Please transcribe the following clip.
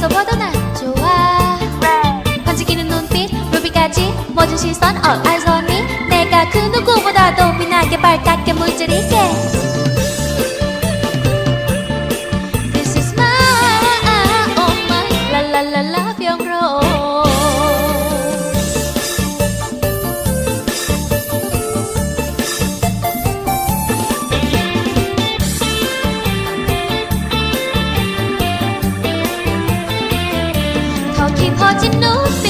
벌써 벗어나 좋아 네. 번지기는 눈빛 루비까지 모든 시선 all eyes on me 내가 그 누구보다도 빛나게 밝게 물들이게 Looking what you know.